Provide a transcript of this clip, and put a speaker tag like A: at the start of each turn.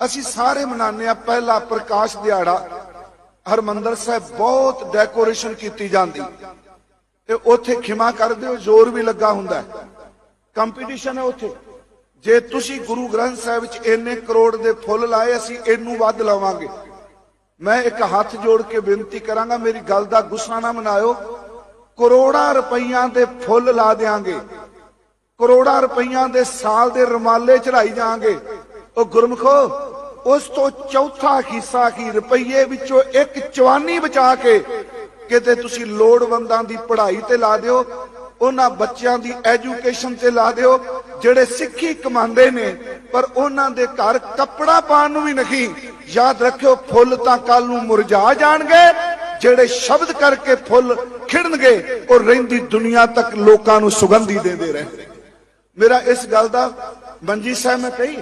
A: ਅਸੀਂ ਸਾਰੇ ਮਨਾਉਂਦੇ ਆ ਪਹਿਲਾ ਪ੍ਰਕਾਸ਼ ਦਿਹਾੜਾ। ਹਰਮੰਦਰ ਸਾਹਿਬ ਬਹੁਤ ਡੈਕੋਰੇਸ਼ਨ ਕੀਤੀ ਜਾਂਦੀ। ਤੇ ਉੱਥੇ ਖਿਮਾ ਕਰਦੇ ਹੋ, ਜ਼ੋਰ ਵੀ ਲੱਗਾ ਹੁੰਦਾ ਕੰਪੀਟੀਸ਼ਨ ਹੈ ਉੱਥੇ। ਜੇ ਤੁਸੀਂ ਗੁਰੂ ਗ੍ਰੰਥ ਸਾਹਿਬ ਵਿੱਚ ਇੰਨੇ ਕਰੋੜ ਦੇ ਫੁੱਲ ਲਾਏ, ਅਸੀਂ ਇਹਨੂੰ ਵੱਧ ਲਾਵਾਂਗੇ। ਮੈਂ ਇੱਕ ਹੱਥ ਜੋੜ ਕੇ ਬੇਨਤੀ ਕਰਾਂਗਾ, ਮੇਰੀ ਗੱਲ ਦਾ ਗੁੱਸਾ ਨਾ ਮਨਾਇਓ। ਕਰੋੜਾਂ ਰੁਪਈਆਂ ਦੇ ਫੁੱਲ ਲਾ ਦੇਾਂਗੇ ਕਰੋੜਾਂ ਰੁਪਈਆਂ ਦੇ ਸਾਲ ਦੇ ਰਮਾਲੇ ਚੜਾਈ ਜਾਾਂਗੇ। ਉਹ ਗੁਰਮਖੋ, ਉਸ ਤੋਂ ਚੌਥਾ ਹਿੱਸਾ ਕੀ ਰੁਪਈਏ ਵਿੱਚੋਂ ਇੱਕ ਚਵਾਨੀ ਬਚਾ ਕੇ ਕਿਤੇ ਤੁਸੀਂ ਲੋੜਵੰਦਾਂ ਦੀ ਪੜ੍ਹਾਈ ਤੇ ਲਾ ਦਿਓ, ਉਹਨਾਂ ਬੱਚਿਆਂ ਦੀ ਐਜੂਕੇਸ਼ਨ ਤੇ ਲਾ ਦਿਓ, ਜਿਹੜੇ ਸਿੱਖੀ ਕਮਾਉਂਦੇ ਨੇ, ਪਰ ਉਹਨਾਂ ਦੇ ਘਰ ਕੱਪੜਾ ਪਾਉਣ ਨੂੰ ਵੀ ਨਹੀਂ। ਯਾਦ ਰੱਖਿਓ, ਫੁੱਲ ਤਾਂ ਕੱਲ ਨੂੰ ਮੁਰਝਾ ਜਾਣਗੇ, ਜਿਹੜੇ ਸ਼ਬਦ ਕਰਕੇ ਫੁੱਲ ਖਿੜਨਗੇ, ਉਹ ਰਹਿੰਦੀ ਦੁਨੀਆ ਤੱਕ ਲੋਕਾਂ ਨੂੰ ਸੁਗੰਧੀ ਦਿੰਦੇ ਰਹਿਣਗੇ। ਮੇਰਾ ਇਸ ਗੱਲ ਦਾ ਮੰਜੀ ਸਾਹਿਬ ਮੈਂ ਕਹੀ